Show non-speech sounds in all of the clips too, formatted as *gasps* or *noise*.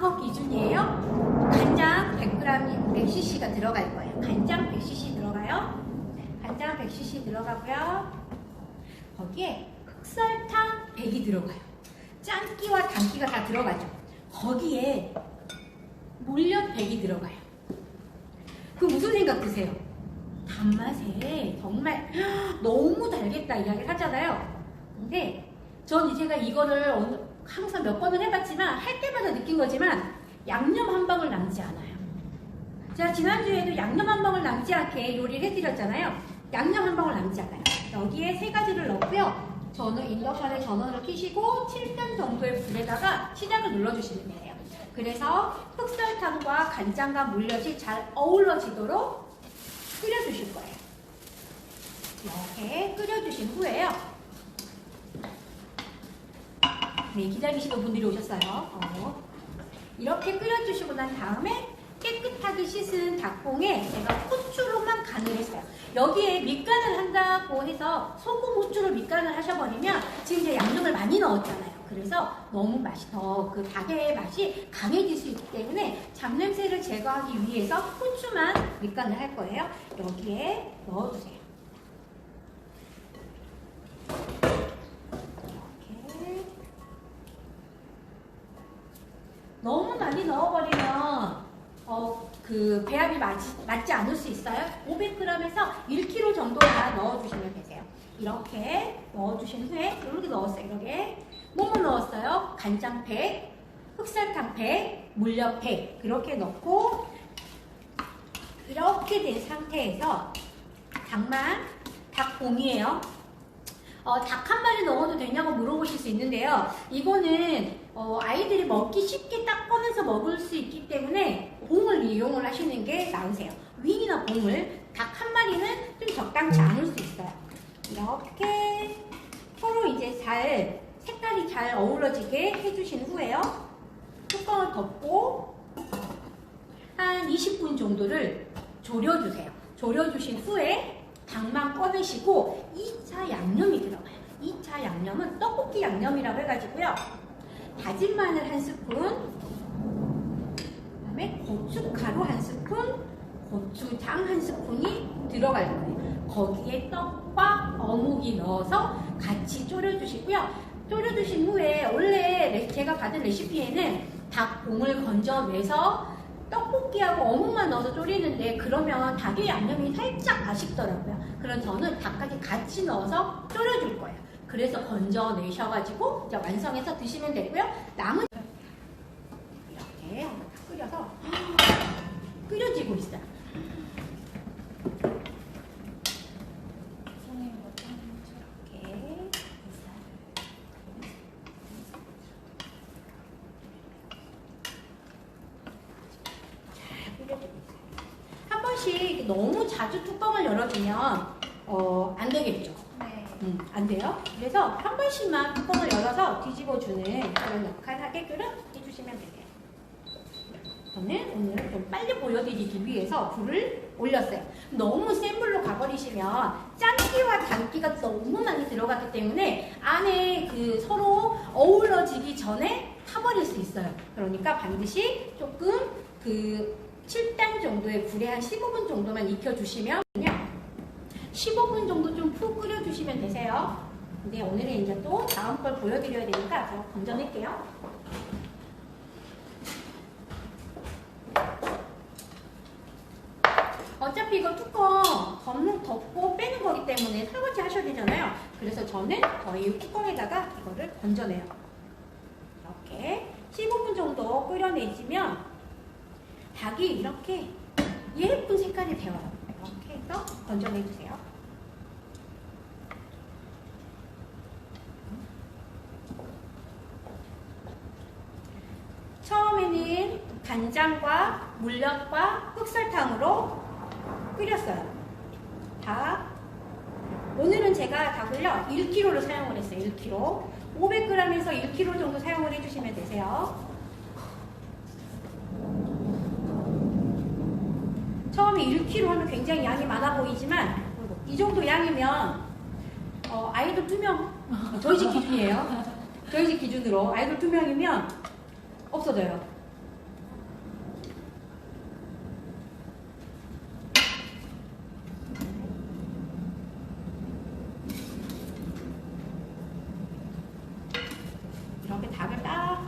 거 기준이에요. 간장 100g, 100cc가 들어갈 거예요. 간장 100cc 들어가요. 간장 100cc 들어가고요. 거기에 흑설탕 100이 들어가요. 짠기와 단기가 다 들어가죠. 거기에 물엿 100이 들어가요. 그 무슨 생각 드세요? 단맛에 정말 *gasps* 너무 달겠다 이야기를 하잖아요. 근데 전 제가 이거를 항상 몇 번을 해봤지만 할 때마다 느낀 거지만 양념 한 방울 남지 않아요. 제가 지난주에도 양념 한 방울 남지 않게 요리를 해드렸잖아요. 양념 한 방울 남지 않아요. 여기에 세 가지를 넣고요. 저는 인덕션에 전원을 켜시고 7분 정도의 불에다가 시작을 눌러주시면 돼요. 그래서 흑설탕과 간장과 물엿이 잘 어우러지도록 끓여주실 거예요. 이렇게 끓여주신 후에요. 네, 기다리시는 분들이 오셨어요. 어. 이렇게 끓여주시고 난 다음에 깨끗하게 씻은 닭봉에 제가 후추로만 간을 했어요. 여기에 밑간을 한다고 해서 소금 후추로 밑간을 하셔버리면 지금 이제 양념을 많이 넣었잖아요. 그래서 너무 맛이 더 그 닭의 맛이 강해질 수 있기 때문에 잡냄새를 제거하기 위해서 후추만 밑간을 할 거예요. 여기에 넣어주세요. 이렇게 너무 많이 넣어버리면 어, 그 배합이 맞지, 맞지 않을 수 있어요. 500g에서 1kg 정도만 넣어주시면 되세요. 이렇게 넣어주신 후에 이렇게 넣었어요. 이렇게 뭐뭐 넣었어요? 간장 100, 흑설탕 100, 물엿 100 그렇게 넣고 이렇게 된 상태에서 닭만 닭봉이에요. 어, 닭 한 마리 넣어도 되냐고 물어보실 수 있는데요. 이거는 어, 아이들이 먹기 쉽게 딱 꺼내서 먹을 수 있기 때문에 봉을 이용을 하시는 게 나으세요. 윙이나 봉을 닭 한 마리는 좀 적당치 않을 수 있어요. 이렇게 서로 이제 잘 색깔이 잘 어우러지게 해주신 후에요. 뚜껑을 덮고 한 20분 정도를 졸여주세요. 졸여주신 후에 닭만 꺼내시고 2차 양념이 들어가요. 2차 양념은 떡볶이 양념이라고 해가지고요. 다진 마늘 한 스푼, 그 다음에 고춧가루 한 스푼, 고추장 한 스푼이 들어갈 거예요. 거기에 떡과 어묵이 넣어서 같이 졸여주시고요. 졸여주신 후에 원래 레- 제가 받은 레시피에는 닭봉을 건져내서 떡볶이하고 어묵만 넣어서 졸이는데 그러면 닭의 양념이 살짝 아쉽더라고요. 그럼 저는 닭까지 같이 넣어서 졸여줄 거예요. 그래서 건져내셔가지고 완성해서 드시면 되고요. 남은 끓여서 끓여지고. 한 번씩 너무 자주 뚜껑을 열어주면 어, 안 되겠죠. 네. 음, 안 돼요. 그래서 한 번씩만 뚜껑을 열어서 뒤집어주는 그런 역할 하게끔. 저는 오늘 좀 빨리 보여드리기 위해서 불을 올렸어요. 너무 센 불로 가버리시면 짠기와 단기가 너무 많이 들어갔기 때문에 안에 그 서로 어우러지기 전에 타버릴 수 있어요. 그러니까 반드시 조금 그 7단 정도의 불에 한 15분 정도만 익혀주시면 15분 정도 좀 푹 끓여주시면 되세요. 근데 오늘은 이제 또 다음 걸 보여드려야 되니까 제가 건져낼게요. 어차피 이거 뚜껑 덮는, 덮고 빼는 거기 때문에 설거지 하셔야 되잖아요. 그래서 저는 거의 뚜껑에다가 이거를 건져내요. 이렇게 15분 정도 끓여내시면 닭이 이렇게 예쁜 색깔이 되어요. 이렇게 해서 건져내주세요. 처음에는 간장과 물엿과 흑설탕으로 끓였어요. 닭. 오늘은 제가 닭을요 1kg를 사용을 했어요. 1kg. 500g에서 1kg 정도 사용을 해주시면 되세요. 처음에 1kg 하면 굉장히 양이 많아 보이지만 이 정도 양이면 어, 아이들 2명 저희 집 기준이에요. 저희 집 기준으로 아이들 2명이면 없어져요.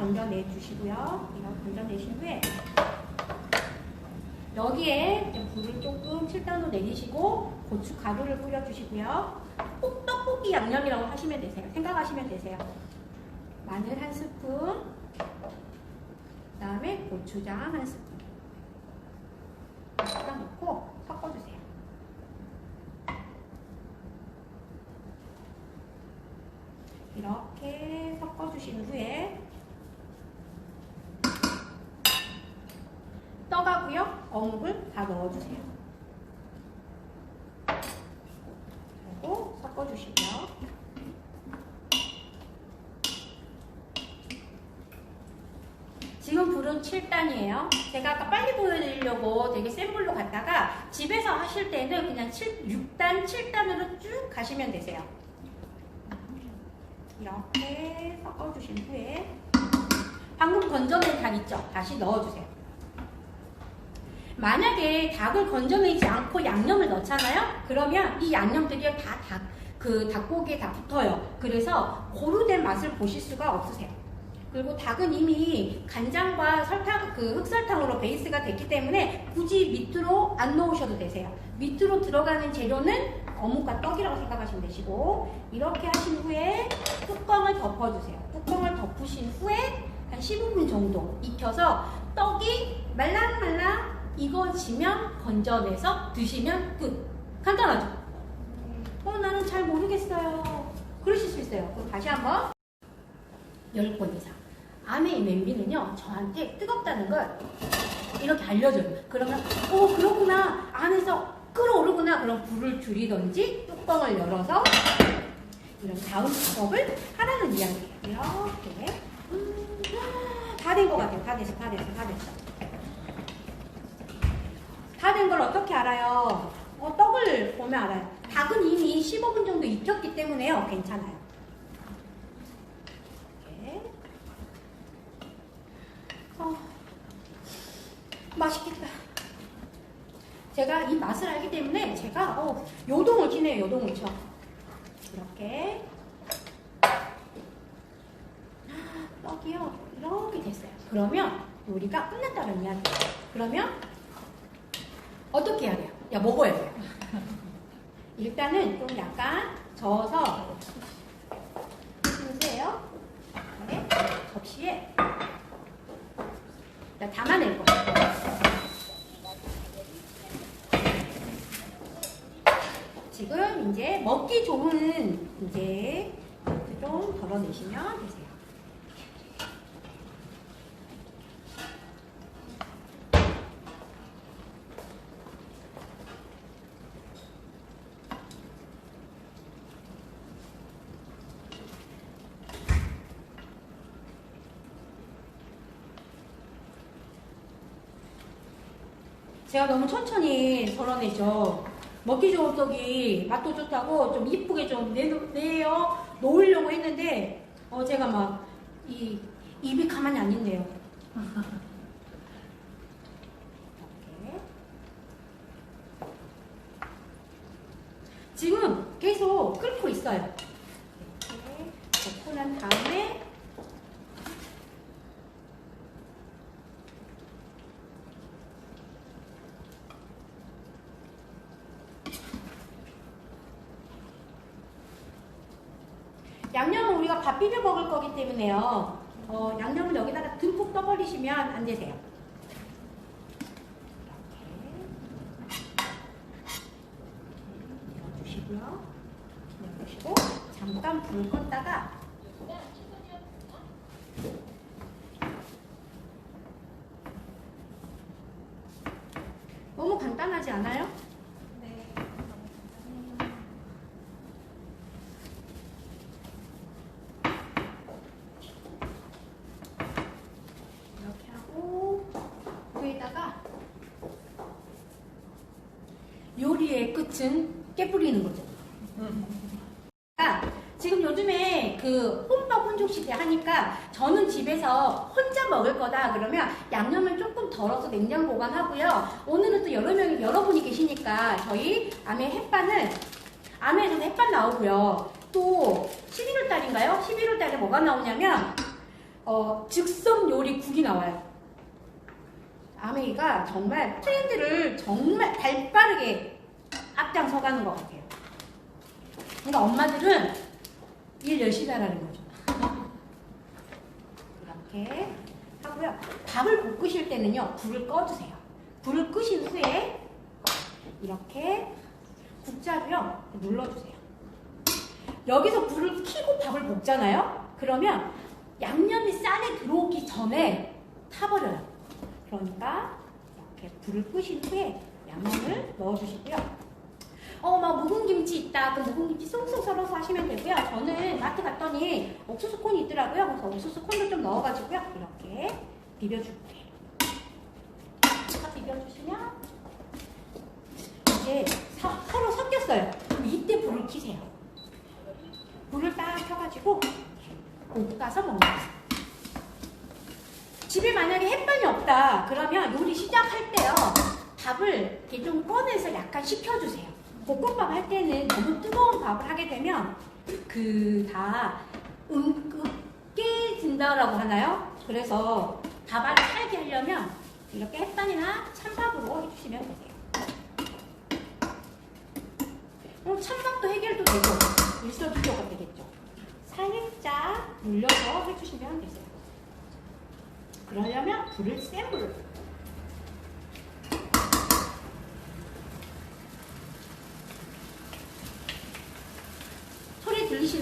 건져 내주시고요. 이렇게 건져내신 후에 여기에 불을 조금 7단으로 내리시고 고추 가루를 뿌려주시고요. 꼭 떡볶이 양념이라고 하시면 되세요. 생각하시면 되세요. 마늘 한 스푼, 그 다음에 고추장 한 스푼. 딱 넣고 섞어주세요. 이렇게 섞어주신 후에 떡하고요 어묵을 다 넣어주세요. 그리고 섞어주시고요. 지금 불은 7단이에요. 제가 아까 빨리 보여드리려고 되게 센 불로 갔다가 집에서 하실 때는 그냥 7, 6단, 7단으로 쭉 가시면 되세요. 이렇게 섞어주신 후에 방금 건져낸 닭 있죠? 다시 넣어주세요. 만약에 닭을 건져내지 않고 양념을 넣잖아요? 그러면 이 양념들이 다 닭, 그 닭고기에 다 붙어요. 그래서 고루된 맛을 보실 수가 없으세요. 그리고 닭은 이미 간장과 설탕, 그 흑설탕으로 베이스가 됐기 때문에 굳이 밑으로 안 넣으셔도 되세요. 밑으로 들어가는 재료는 어묵과 떡이라고 생각하시면 되시고, 이렇게 하신 후에 뚜껑을 덮어주세요. 뚜껑을 덮으신 후에 한 15분 정도 익혀서 떡이 말랑말랑 익어지면 건져내서 드시면 끝. 간단하죠? 어, 나는 잘 모르겠어요. 그러실 수 있어요. 그럼 다시 한번 10번 이상. 안에 이 냄비는요, 저한테 뜨겁다는 걸 이렇게 알려줘요. 그러면, 어, 그렇구나. 안에서 끓어오르구나. 그럼 불을 줄이던지 뚜껑을 열어서 이런 다음 작업을 하라는 이야기예요. 이렇게. 음, 다된 것 같아요. 다 됐어, 다 됐어, 다 됐어. 다 된 걸 어떻게 알아요? 어, 떡을 보면 알아요. 닭은 이미 15분 정도 익혔기 때문에요. 괜찮아요. 이렇게. 어, 맛있겠다. 제가 이 맛을 알기 때문에 제가 어, 요동을 치네요. 요동을 쳐. 이렇게. 떡이요. 이렇게 됐어요. 그러면 요리가 끝났다는 이야기예요. 그러면 어떻게 해야 돼요? 야, 먹어야 돼요. 일단은 좀 약간 저어서 주세요. 네, 접시에 일단 담아낼 거예요. 지금 이제 먹기 좋은 이제 좀 덜어내시면 되세요. 제가 너무 천천히 덜어내죠. 먹기 좋은 떡이 맛도 좋다고 좀 이쁘게 좀 내, 내어 놓으려고 했는데 어 제가 막 이 입이 가만히 안 있네요. 이렇게. 지금 계속 끓고 있어요. 이렇게 넣고 난 다음에 양념은 우리가 밥 비벼 먹을 거기 때문에요. 어, 양념을 여기다가 듬뿍 떠버리시면 안 되세요. 이렇게. 넣어주시고 잠깐 불 껐다가 너무 간단하지 않아요? 이렇게 하고 위에다가 요리의 끝은 깨뿌리는 거죠. 아, 지금 요즘에 그 혼밥 혼족 시대 하니까 저는 집에서 혼자 먹을 거다 그러면 양념을 조금 덜어서 냉장 보관하고요. 오늘은 또 여러 명이 여러 분이 계시니까 저희 아메 햇반은 아메에서는 햇반 나오고요. 또 11월 달인가요? 11월 달에 뭐가 나오냐면 어, 즉석 요리 국이 나와요. 아메이가 정말 트렌드를 정말 발빠르게 앞장서가는 것 같아요. 그러니까 엄마들은 일 열심히 하라는 거죠. 이렇게 하고요. 밥을 볶으실 때는요, 불을 꺼주세요. 불을 끄신 후에 이렇게 국자로요, 눌러주세요. 여기서 불을 켜고 밥을 볶잖아요? 그러면 양념이 쌀에 들어오기 전에 타버려요. 그러니까 이렇게 불을 끄신 후에 양념을 넣어주시고요. 어, 막 묵은 김치 있다. 그 묵은 김치 쏙쏙 썰어서 하시면 되고요. 저는 마트 갔더니 옥수수 콘이 있더라고요. 그래서 옥수수 콘도 좀 넣어가지고요. 이렇게 비벼줄 거예요. 다 비벼주시면 이제 서, 서로 섞였어요. 그럼 이때 불을 켜세요. 불을 딱 켜가지고 볶아서 먹는. 집에 만약에 햇반이 없다 그러면 요리 시작할 때요 밥을 이렇게 좀 꺼내서 약간 식혀주세요 볶음밥 할 때는 너무 뜨거운 밥을 하게 되면 그다 음, 깨진다라고 하나요? 그래서 밥알을 살게 하려면 이렇게 햇반이나 찬밥으로 해주시면 되세요. 그럼 찬밥도 해결도 되고 일석이조가 되겠죠. 살짝 눌려서 해주시면 되세요. 그러려면 불을 센 불을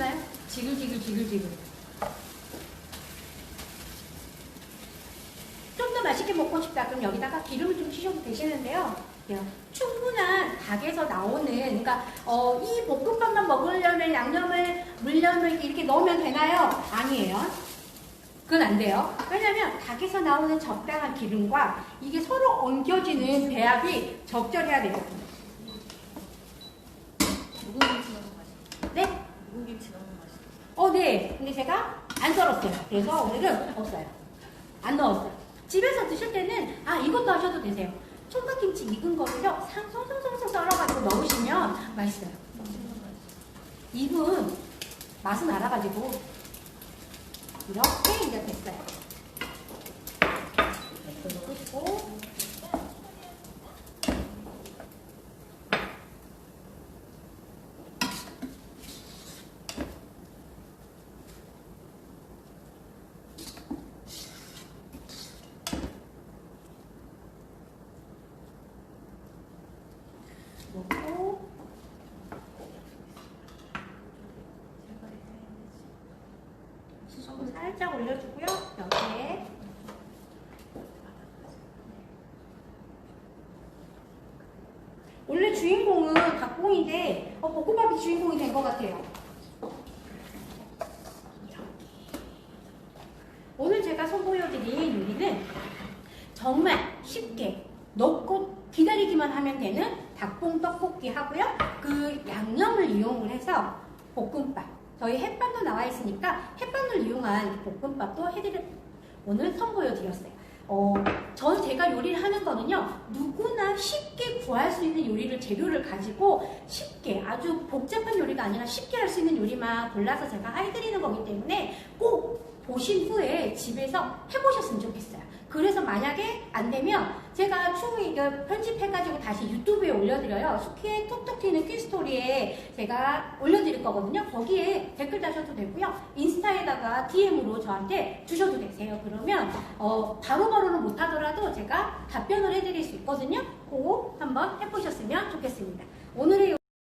들리시나요? 지글지글 지글지글 좀 더 맛있게 먹고 싶다 그럼 여기다가 기름을 좀 치셔도 되시는데요 예, 충분한 닭에서 나오는 그러니까 어, 이 볶음밥만 먹으려면 양념을 물엿을 이렇게 넣으면 되나요? 아니에요 그건 안 돼요. 왜냐면 닭에서 나오는 적당한 기름과 이게 서로 엉겨지는 배합이 적절해야 되거든요. 묵은 김치 넣는 맛이. 네? 묵은 김치 넣는 맛이. 어, 네. 근데 제가 안 썰었어요. 그래서 오늘은 없어요. 안 넣었어요. 집에서 드실 때는 아 이것도 하셔도 되세요. 총각김치 익은 거를요 상 송송송송 썰어가지고 넣으시면 맛있어요. 익은 맛은 알아가지고 이렇게 이제 됐어요. 이렇게 넣으시고 넣고 수소 살짝 올려주고요. 여기에 원래 주인공은 닭봉인데 어, 볶음밥이 주인공이 된 것 같아요. 오늘 제가 선보여드린 요리는 정말 쉽게 넣고 기다리기만 하면 되는 닭봉 떡볶이 하고요. 그 양념을 이용을 해서 볶음밥. 저희 햇반도 나와 있으니까 햇반을 이용한 볶음밥도 해드려 오늘 선보여 드렸어요. 어, 전 제가 요리를 하는 거는요, 누구나 쉽게 구할 수 있는 요리를 재료를 가지고 쉽게 아주 복잡한 요리가 아니라 쉽게 할 수 있는 요리만 골라서 제가 해드리는 거기 때문에 꼭 보신 후에 집에서 해보셨으면 좋겠어요. 그래서 만약에 안 되면 제가 추후에 이거 편집해가지고 다시 유튜브에 올려드려요. 숙회 톡톡 튀는 퀴스토리에 제가 올려드릴 거거든요. 거기에 댓글 다셔도 되고요. 인스타에다가 DM으로 저한테 주셔도 되세요. 그러면 어, 바로바로는 못하더라도 제가 답변을 해드릴 수 있거든요. 꼭 한번 해보셨으면 좋겠습니다. 오늘의